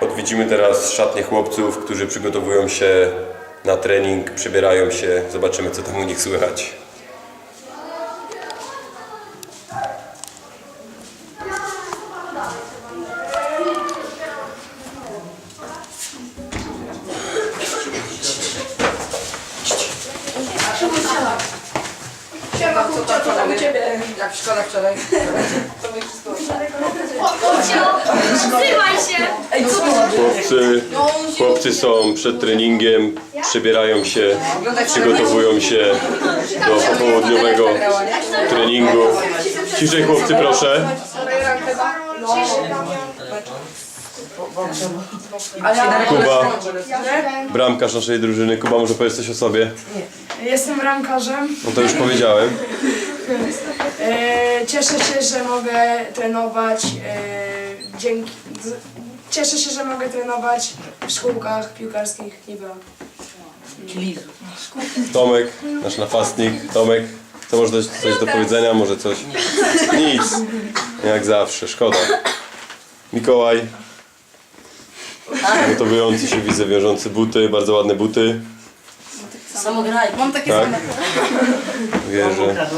Odwiedzimy teraz szatnie chłopców, którzy przygotowują się na trening, przybierają się. Zobaczymy, co tam u nich słychać. Siema, kurczę, co tam u ciebie? Jak w szkole wczoraj. Trzymaj się! Ej, co to ma być? Chłopcy, chłopcy są przed treningiem, przybierają się, przygotowują się do popołudniowego treningu. Ciszej chłopcy, proszę. Kuba, bramkarz naszej drużyny. Kuba, może powiedz coś o sobie? Jestem bramkarzem. No to już powiedziałem. E, Cieszę się, że mogę trenować. e, Dzięki. z- Cieszę się, że mogę trenować w szkółkach piłkarskich niby. Tomek, nasz napastnik. Tomek, co może coś, coś do powiedzenia? Może coś? Nic. Jak zawsze, szkoda. Mikołaj. Przygotowujący się, widzę, wiążący buty, bardzo ładne buty. Samograj. Mam takie Tak? same. Wierzę.